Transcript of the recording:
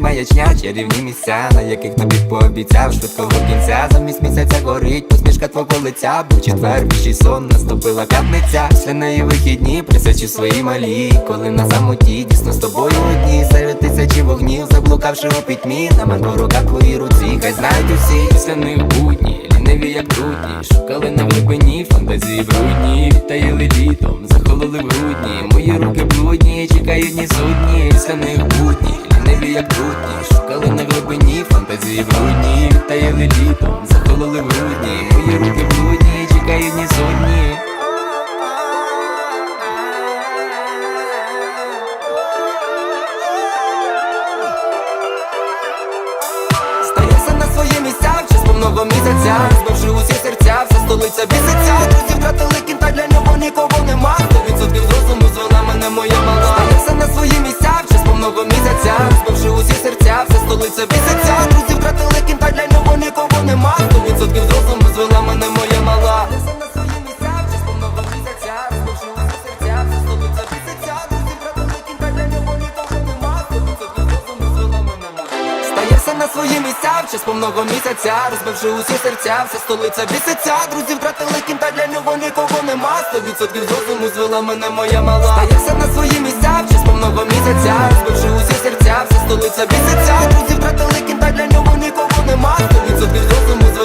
маячня, чарівні місця, на яких тобі пообіцяв швидкого кінця. Замість місяця горить посмішка твого лиця. Був четвер, віщий сон, наступила п'ятниця. Після неї вихідні присячу свої малі. Коли на самоті дійсно з тобою одні серед тисячі вогнів, заблукавши у пітьмі, на мене руках твої руці, хай знають усі після них будні, ліниві як брудні, шукали на глибині фантазії брудні, таїли літом, захололи в грудні. Мої руки брудні, чекають ні судні, після них будні, ліниві як брудні, шукали на глибині фантазії брудні, таїли літом, захололи в грудні. Мої руки брудні, чекають ні судні. Стаємося на свої місця, в час повного місяця. Збивши усі серця, вся столиця біситься. Друзі втратили кінта, для нього нікого нема. Сто відсотків з розуму звела мене моя мала. Стаємося на свої місця, повного місяця. Розбивши усі серця, вся столиця біситься. Друзі втратили кінта, для нього нікого нема. Сто відсотків з розуму звела мене моя мала. Місяця. Стає все на свої місця в з повного місяця, розбивши усі серця, вся столиця біситься. Друзі втратили кінта, для нього нікого нема. Сто відсотків розуму звела мене моя мала. Стаєшся на свої місця в з повного місяця, розбивши усі серця, вся столиця біситься. Друзі втратили кінта, для нього нікого нема. Сто відсотків розуму